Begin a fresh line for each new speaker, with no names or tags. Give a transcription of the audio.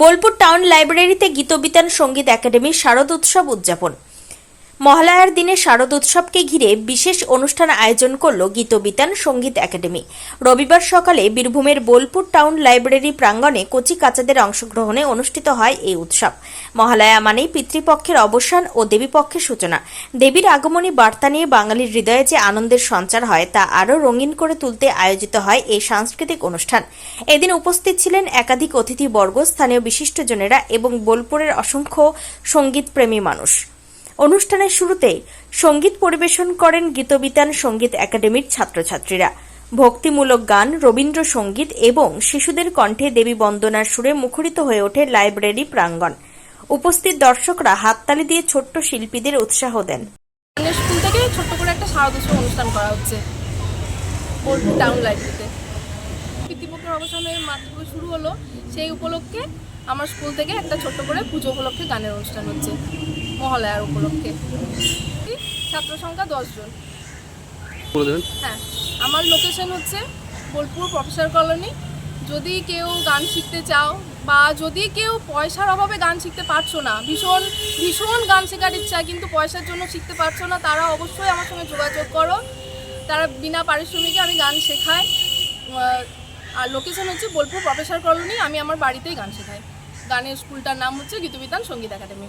Bolpur town লাইব্রেরিতে গীতবিতান সংগীত একাডেমির শারদ উৎসব উদযাপন। মহালয়ার দিনে শারদ উৎসবকে ঘিরে বিশেষ অনুষ্ঠান আয়োজন করল গীতবিতান সংগীত একাডেমি। রবিবার সকালে বীরভূমের বোলপুর টাউন লাইব্রেরি প্রাঙ্গণে কচি কাচাদের অংশগ্রহণে অনুষ্ঠিত হয় এই উৎসব। মহালয়া মানেই পিতৃপক্ষের অবসান ও দেবীপক্ষের সূচনা। দেবীর আগমনী বার্তা নিয়ে বাঙালির হৃদয়ে যে আনন্দের সঞ্চার হয় তা আরও রঙিন করে তুলতে আয়োজিত হয় এই সাংস্কৃতিক অনুষ্ঠান। এদিন উপস্থিত ছিলেন একাধিক অতিথিবর্গ, স্থানীয় বিশিষ্টজনেরা এবং বোলপুরের অসংখ্য সঙ্গীতপ্রেমী মানুষ। অনুষ্ঠানের শুরুতে সংগীত পরিবেশন করেন গীতবিতান সংগীত একাডেমির ছাত্রছাত্রীরা। ভক্তিমূলক গান রবীন্দ্রসঙ্গীত এবং শিশুদের কণ্ঠে দেবী বন্দনার সুরে মুখরিত হয়ে ওঠে লাইব্রেরি প্রাঙ্গণ। উপস্থিত দর্শকরা হাততালি দিয়ে ছোট্ট শিল্পীদের উৎসাহ দেন।
স্কুল থেকে ছোট্ট করে একটা উৎসব অনুষ্ঠান করা হচ্ছে। টাউন লাইব্রেরিতে পিতৃপক্ষের অবসানে মাত্র শুরু হলো সেই উপলক্ষে আমার স্কুল থেকে একটা ছোট্ট করে পুজো উপলক্ষে গানের অনুষ্ঠান হচ্ছে মহালয়ার উপলক্ষে। ছাত্র সংখ্যা দশজন হ্যাঁ আমার লোকেশন হচ্ছে বোলপুর প্রফেসর কলোনি। যদি কেউ গান শিখতে চাও বা যদি কেউ পয়সার অভাবে গান শিখতে পারছ না ভীষণ ভীষণ গান শেখার ইচ্ছা কিন্তু পয়সার জন্য শিখতে পারছ না তারা অবশ্যই আমার সঙ্গে যোগাযোগ করো। তারা বিনা পারিশ্রমিকে আমি গান শেখাই। আর লোকেশন হচ্ছে বোলপুর প্রফেসর কলোনি, আমি আমার বাড়িতেই গান শেখাই। গানের স্কুলটার নাম হচ্ছে গীতবিতান সংগীত একাডেমি।